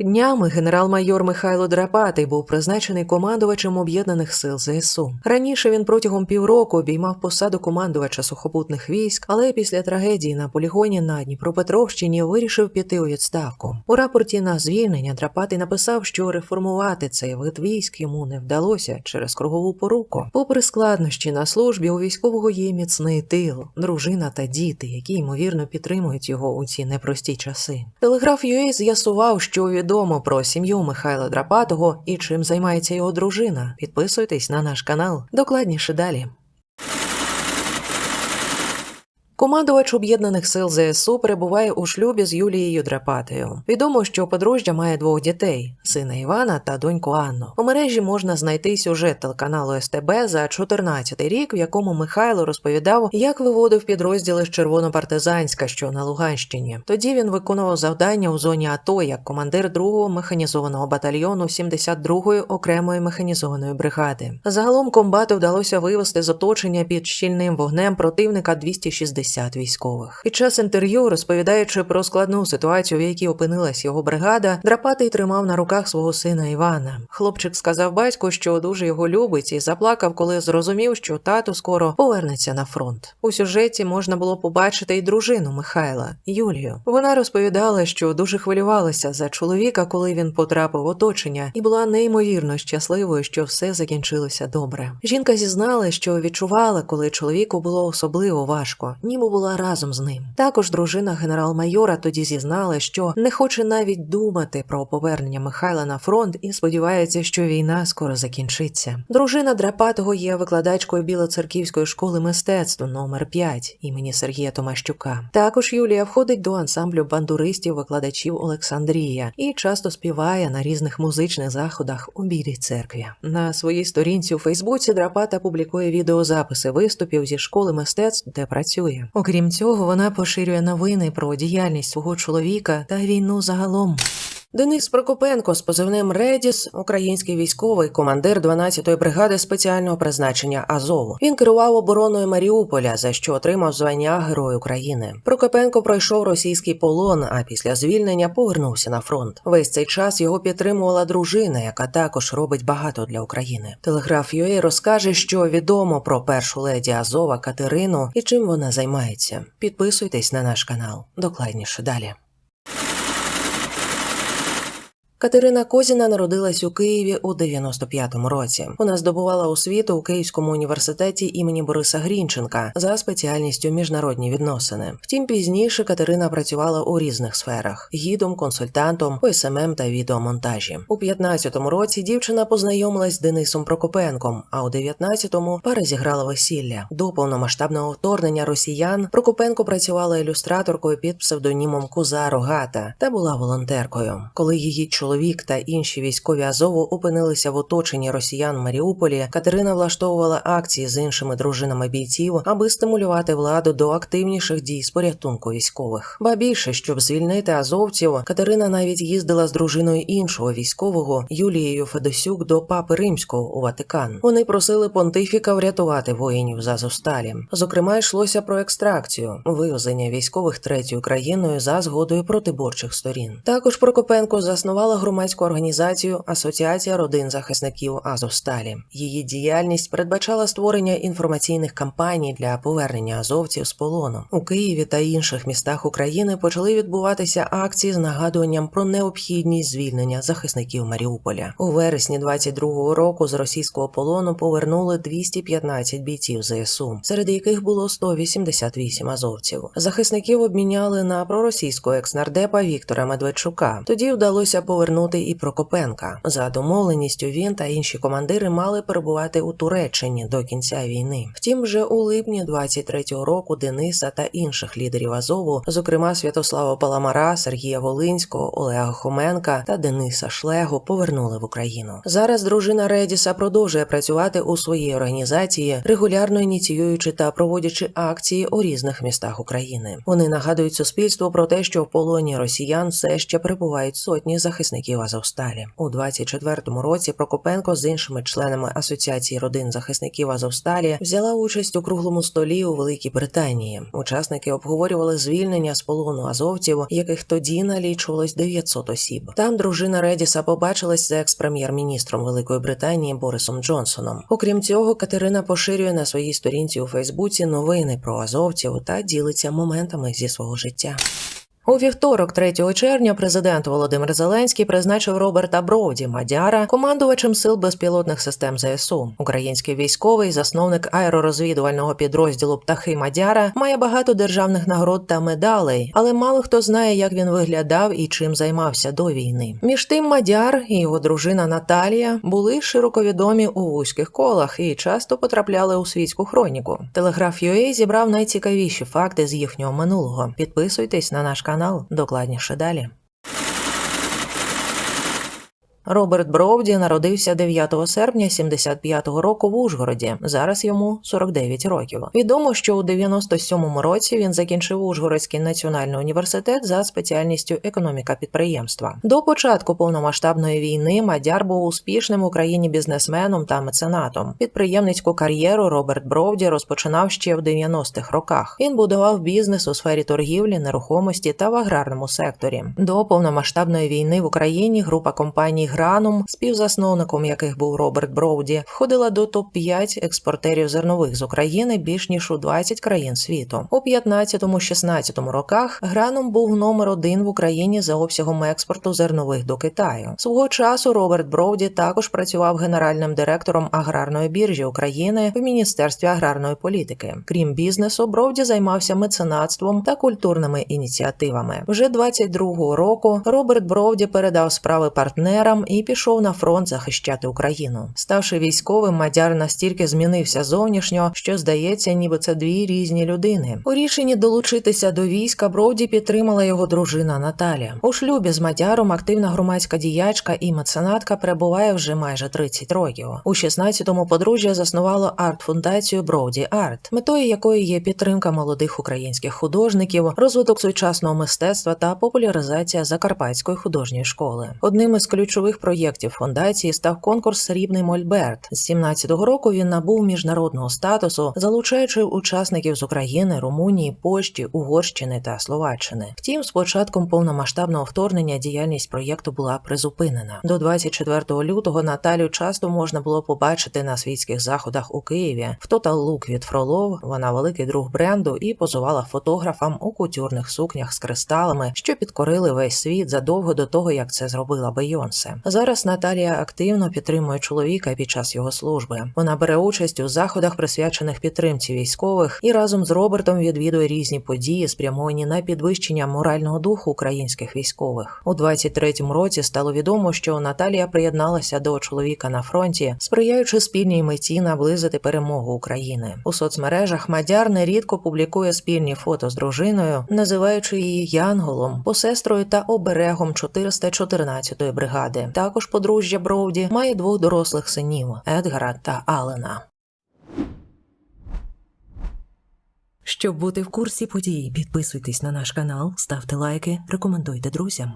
Днями генерал-майор Михайло Драпатий був призначений командувачем об'єднаних сил ЗСУ. Раніше він протягом півроку обіймав посаду командувача сухопутних військ, але після трагедії на полігоні на Дніпропетровщині вирішив піти у відставку. У рапорті на звільнення Драпатий написав, що реформувати цей вид військ йому не вдалося через кругову поруку. Попри складнощі на службі, у військового є міцний тил, дружина та діти, які ймовірно підтримують його у ці непрості часи. Телеграф UA з'ясував, що відомо про сім'ю Михайла Драпатого і чим займається його дружина. Підписуйтесь на наш канал. Докладніше далі. Командувач об'єднаних сил ЗСУ перебуває у шлюбі з Юлією Драпатою. Відомо, що подружжя має двох дітей: сина Івана та доньку Анну. У мережі можна знайти сюжет телеканалу СТБ за 14 рік, в якому Михайло розповідав, як виводив підрозділи з Червонопартизанська, що на Луганщині. Тоді він виконував завдання у зоні АТО як командир 2-го механізованого батальйону 72-ї окремої механізованої бригади. Загалом комбату вдалося вивести з оточення під щільним вогнем противника 260 військових. Під час інтерв'ю, розповідаючи про складну ситуацію, в якій опинилась його бригада, Драпатий тримав на руках свого сина Івана. Хлопчик сказав батьку, що дуже його любить, і заплакав, коли зрозумів, що тато скоро повернеться на фронт. У сюжеті можна було побачити й дружину Михайла Юлію. Вона розповідала, що дуже хвилювалася за чоловіка, коли він потрапив в оточення, і була неймовірно щасливою, що все закінчилося добре. Жінка зізнала, що відчувала, коли чоловіку було особливо важко, ніби була разом з ним. Також дружина генерал-майора тоді зізнала, що не хоче навіть думати про повернення Михайла на фронт і сподівається, що війна скоро закінчиться. Дружина Драпатого є викладачкою Білоцерківської школи мистецтв номер 5 імені Сергія Томащука. Також Юлія входить до ансамблю бандуристів викладачів Олександрія і часто співає на різних музичних заходах у Білій церкві. На своїй сторінці у Фейсбуці Драпата публікує відеозаписи виступів зі школи мистецтв, де працює. Окрім цього, вона поширює новини про діяльність свого чоловіка та війну загалом. Денис Прокопенко з позивним Редіс, український військовий командир 12-ї бригади спеціального призначення Азову. Він керував обороною Маріуполя, за що отримав звання Герой України. Прокопенко пройшов російський полон, а після звільнення повернувся на фронт. Весь цей час його підтримувала дружина, яка також робить багато для України. Телеграф UA розкаже, що відомо про першу леді Азова Катерину і чим вона займається. Підписуйтесь на наш канал. Докладніше далі. Катерина Козіна народилась у Києві у 95-му році. Вона здобувала освіту у Київському університеті імені Бориса Грінченка за спеціальністю міжнародні відносини. Втім, пізніше Катерина працювала у різних сферах: гідом, консультантом, ОСММ та відеомонтажі. У 15-му році дівчина познайомилась з Денисом Прокопенком, а у 19-му пара зіграла весілля. До повномасштабного вторгнення росіян Прокопенко працювала ілюстраторкою під псевдонімом Куза Рогата та була волонтеркою. Коли її чоловік чоловік та інші військові Азову опинилися в оточенні росіян Маріуполі, Катерина влаштовувала акції з іншими дружинами бійців, аби стимулювати владу до активніших дій з порятунку військових. Ба більше, щоб звільнити азовців, Катерина навіть їздила з дружиною іншого військового Юлією Федосюк до папи римського у Ватикан. Вони просили понтифіка врятувати воїнів з Азовсталі. Зокрема, йшлося про екстракцію, вивезення військових третьою країною за згодою протиборчих сторін. Також Прокопенко заснувала громадську організацію Асоціація родин захисників Азовсталі. Її діяльність передбачала створення інформаційних кампаній для повернення азовців з полону. У Києві та інших містах України почали відбуватися акції з нагадуванням про необхідність звільнення захисників Маріуполя. У вересні 22-го року з російського полону повернули 215 бійців ЗСУ, серед яких було 188 азовців. Захисників обміняли на проросійського екснардепа Віктора Медведчука. Тоді вдалося повернути і Прокопенка. За домовленістю він та інші командири мали перебувати у Туреччині до кінця війни. Втім, вже у липні 23-го року Дениса та інших лідерів Азову, зокрема Святослава Паламара, Сергія Волинського, Олега Хоменка та Дениса Шлегу, повернули в Україну. Зараз дружина Редіса продовжує працювати у своїй організації, регулярно ініціюючи та проводячи акції у різних містах України. Вони нагадують суспільству про те, що в полоні росіян все ще перебувають сотні захисників захисників Азовсталі. У 24-му році Прокопенко з іншими членами Асоціації родин захисників Азовсталі взяла участь у круглому столі у Великій Британії. Учасники обговорювали звільнення з полону азовців, яких тоді налічувалось 900 осіб. Там дружина Редіса побачилась з екс-прем'єр-міністром Великої Британії Борисом Джонсоном. Окрім цього, Катерина поширює на своїй сторінці у Фейсбуці новини про азовців та ділиться моментами зі свого життя. У вівторок, 3 червня, президент Володимир Зеленський призначив Роберта Броуді Мадяра командувачем сил безпілотних систем ЗСУ. Український військовий, засновник аеророзвідувального підрозділу Птахи Мадяра, має багато державних нагород та медалей, але мало хто знає, як він виглядав і чим займався до війни. Між тим, Мадяр і його дружина Наталія були широко відомі у вузьких колах і часто потрапляли у світську хроніку. Телеграф UA зібрав найцікавіші факти з їхнього минулого. Підписуйтесь на наш канал докладніше далі. Роберт Броуді народився 9 серпня 75-го року в Ужгороді. Зараз йому 49 років. Відомо, що у 97-му році він закінчив Ужгородський національний університет за спеціальністю економіка підприємства. До початку повномасштабної війни Мадяр був успішним в Україні бізнесменом та меценатом. Підприємницьку кар'єру Роберт Броуді розпочинав ще в 90-х роках. Він будував бізнес у сфері торгівлі, нерухомості та в аграрному секторі. До повномасштабної війни в Україні група компаній Гранум, співзасновником яких був Роберт Броуді, входила до топ-5 експортерів зернових з України більш ніж у 20 країн світу. У 15-16 роках Гранум був номер один в Україні за обсягом експорту зернових до Китаю. Свого часу Роберт Броуді також працював генеральним директором аграрної біржі України в Міністерстві аграрної політики. Крім бізнесу, Броуді займався меценатством та культурними ініціативами. Вже 22-го року Роберт Броуді передав справи партнерам і пішов на фронт захищати Україну. Ставши військовим, Мадяр настільки змінився зовнішньо, що здається, ніби це дві різні людини. У рішенні долучитися до війська Броуді підтримала його дружина Наталя. У шлюбі з Мадяром активна громадська діячка і меценатка перебуває вже майже 30 років. У 16-му подружжя заснувало арт-фундацію Броуді Арт, метою якої є підтримка молодих українських художників, розвиток сучасного мистецтва та популяризація закарпатської художньої школи. Одним із ключових проєктів фундації став конкурс Срібний Мольберт. З 17-го року він набув міжнародного статусу, залучаючи учасників з України, Румунії, Польщі, Угорщини та Словаччини. Втім, з початком повномасштабного вторгнення діяльність проєкту була призупинена. До 24 лютого Наталю часто можна було побачити на світських заходах у Києві. В Total Look від Фролов вона великий друг бренду і позувала фотографам у кутюрних сукнях з кристалами, що підкорили весь світ задовго до того, як це зробила Бейонсе. Зараз Наталія активно підтримує чоловіка під час його служби. Вона бере участь у заходах, присвячених підтримці військових, і разом з Робертом відвідує різні події, спрямовані на підвищення морального духу українських військових. У 23-му році стало відомо, що Наталія приєдналася до чоловіка на фронті, сприяючи спільній меті наблизити перемогу України. У соцмережах Мадяр нерідко публікує спільні фото з дружиною, називаючи її Янголом, посестрою та оберегом 414-ї бригади. Також подружжя Броуді має двох дорослих синів Едгара та Алена. Щоб бути в курсі подій, підписуйтесь на наш канал, ставте лайки, рекомендуйте друзям.